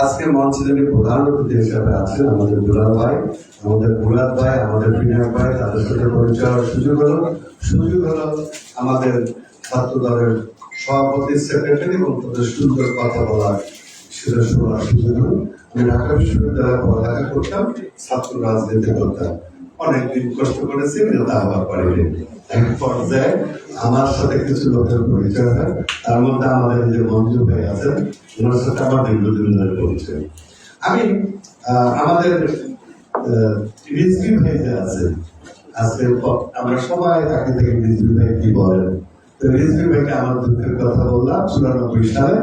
আজকে মঞ্চে যিনি প্রধান অতিথি হিসাবে আছেন, আমাদের দুলাল ভাই, আমাদের ভুলাল ভাই, আমাদের বিনয় ভাই, তাদের সাথে পরিচয় সুযোগ হলো। সুযোগ হলো আমাদের ছাত্র দলের সভাপতি, সেক্রেটারি এবং তাদের সুন্দর কথা বলার সেটা শোনার সুযোগ। হলো আমি ঢাকা বিশ্ববিদ্যালয়ে পড়ালেখা করতাম, ছাত্র রাজনীতি করতাম। অনেকদিন কষ্ট করেছি, কিন্তু তা পারিনি এক পর্যায়ে আমার সাথে কিছু লোকের পরিচয় হয়, তার মধ্যে আমাদের যে মঞ্জু ভাই আছেন, ওনার সাথে আমার দীর্ঘদিন ধরে পরিচয়। আমি আমাদের রিজভি ভাই যে আজকে আমরা সবাই তাকে থেকে রিজভি ভাই কি বলেন। তো রিজভি ভাইকে আমার দুঃখের কথা বললাম, চুরানব্বই সালে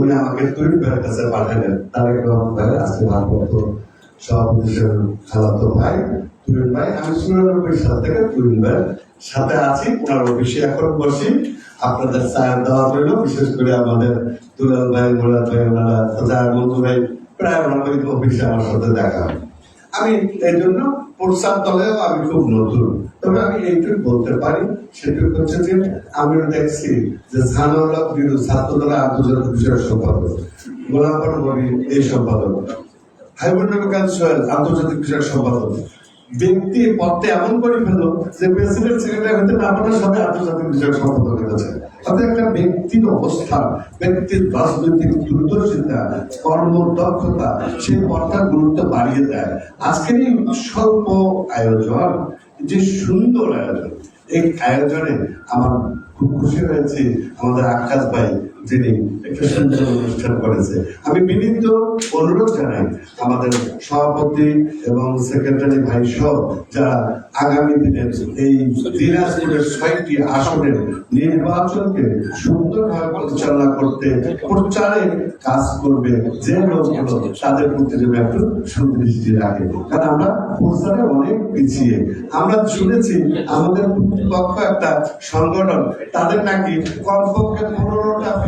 উনি আমাকে তুরিন ভাইয়ের কাছে পাঠালেন, তারেক রহমান ভাই আজকে সভাপতি হিসেবে খালাতো ভাই। তুরিন ভাই, আমি ভাইয়ের সাথে আছি ওনার অফিসে এখন বসি। আপনাদের চায়ের বিশেষ করে আমাদের ভাই ভাই ভাই, প্রায় অফিসে আমার সাথে দেখা আমি এই জন্য দলেও আমি খুব নতুন। তবে আমি এইটুকু বলতে পারি, সেটুকু হচ্ছে যে আমিও দেখছি যে ছাত্র দলের আন্তর্জাতিক বিষয়ের সম্পাদক। এই সম্পাদক। হাইবুল সোহেল আন্তর্জাতিক সম্পাদক ব্যক্তি এমন করে ফেলল যে প্রেসিডেন্ট সেক্রেটারি হতে না পারার সাথে আন্তর্জাতিক একটা ব্যক্তির ব্যক্তির রাজনৈতিক দূরদর্শিতা, কর্ম দক্ষতা, সেই পদটার গুরুত্ব বাড়িয়ে দেয়। আজকের এই স্বল্প আয়োজন, যে সুন্দর আয়োজন, এই আয়োজনে আমার খুব খুশি হয়েছি। আমাদের আকাশ ভাই যিনি একটা সুন্দর অনুষ্ঠান করেছে। আমি বিনীত অনুরোধ জানাই আমাদের সভাপতি এবং সেক্রেটারি ভাই সহ যারা আগামী দিনের এই দিনাজপুরের ছয়টি আসনের নির্বাচনকে সুন্দরভাবে পরিচালনা করতে প্রচারে কাজ করবে যে লোকগুলো তাদের প্রতি যেন একটু সুদৃষ্টি রাখে। কারণ আমরা প্রচারে অনেক পিছিয়ে। আমরা শুনেছি আমাদের পক্ষ একটা সংগঠন, তাদের নাকি কমপক্ষে পনেরোটা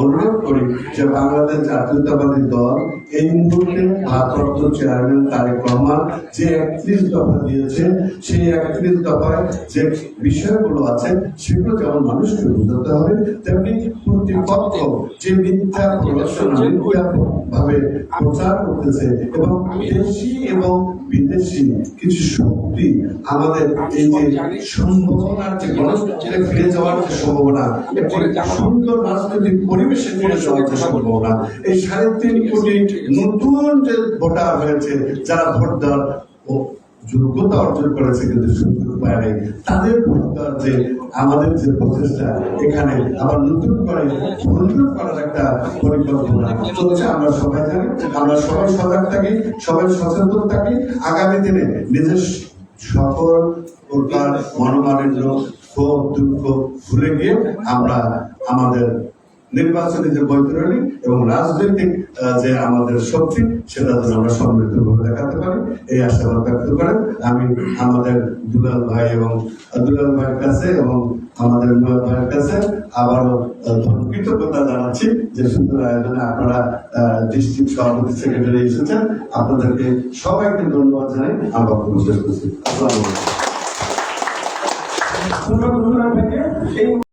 অনুরোধ করি যে বাংলাদেশ জাতীয়তাবাদী দল এই মুহূর্তে ভারপ্রাপ্ত চেয়ারম্যান তারেক রহমান যে একত্রিশ দফা দিয়েছে, সেই একত্রিশ দফায় যে বিষয়গুলো আছে, সেগুলো যেমন মানুষকে বুঝতে হবে, তেমনি প্রতিপক্ষ যে মিথ্যা প্রদর্শন ভাবে প্রচার করতেছে এবং দেশি এবং বিদেশি কিছু শক্তি আমাদের এই যে সম্ভাবনার যে গণতন্ত্রে ফিরে যাওয়ার যে সম্ভাবনা সুন্দর রাজনৈতিক পরিবেশে ফিরে যাওয়ার যে সম্ভাবনা এই সাড়ে তিন কোটি নতুন যে ভোটার হয়েছে, যারা যোগ্যতা অর্জন করেছে কিন্তু সুযোগ পায় নাই তাদের যে আমাদের যে প্রচেষ্টা, এখানে আবার নতুন করে করার একটা পরিকল্পনা চলছে। আমরা সবাই জানি, আমরা সবাই সজাগ থাকি, সবাই সচেতন থাকি। আগামী দিনে নিজের সকল প্রকার মনোমালিন্য, ক্ষোভ, দুঃখ ভুলে গিয়ে আমরা আমাদের নির্বাচনী যে বৈতরণী এবং রাজনৈতিক যে আমাদের শক্তি, সেটা যেন আমরা সমৃদ্ধভাবে দেখাতে পারি, এই আশাবাদ ব্যক্ত করে আমি আমাদের দুলাল ভাই এবং দুলাল ভাইয়ের কাছে এবং আমাদের মুরাদ ভাইয়ের কাছে আবারও কৃতজ্ঞতা জানাচ্ছি যে সুন্দর আয়োজনে আপনারা ডিস্ট্রিক্ট সভাপতি সেক্রেটারি এসেছেন। আপনাদেরকে সবাইকে ধন্যবাদ জানাই। আমার বক্তব্য শেষ করছি। আসসালামু আলাইকুম।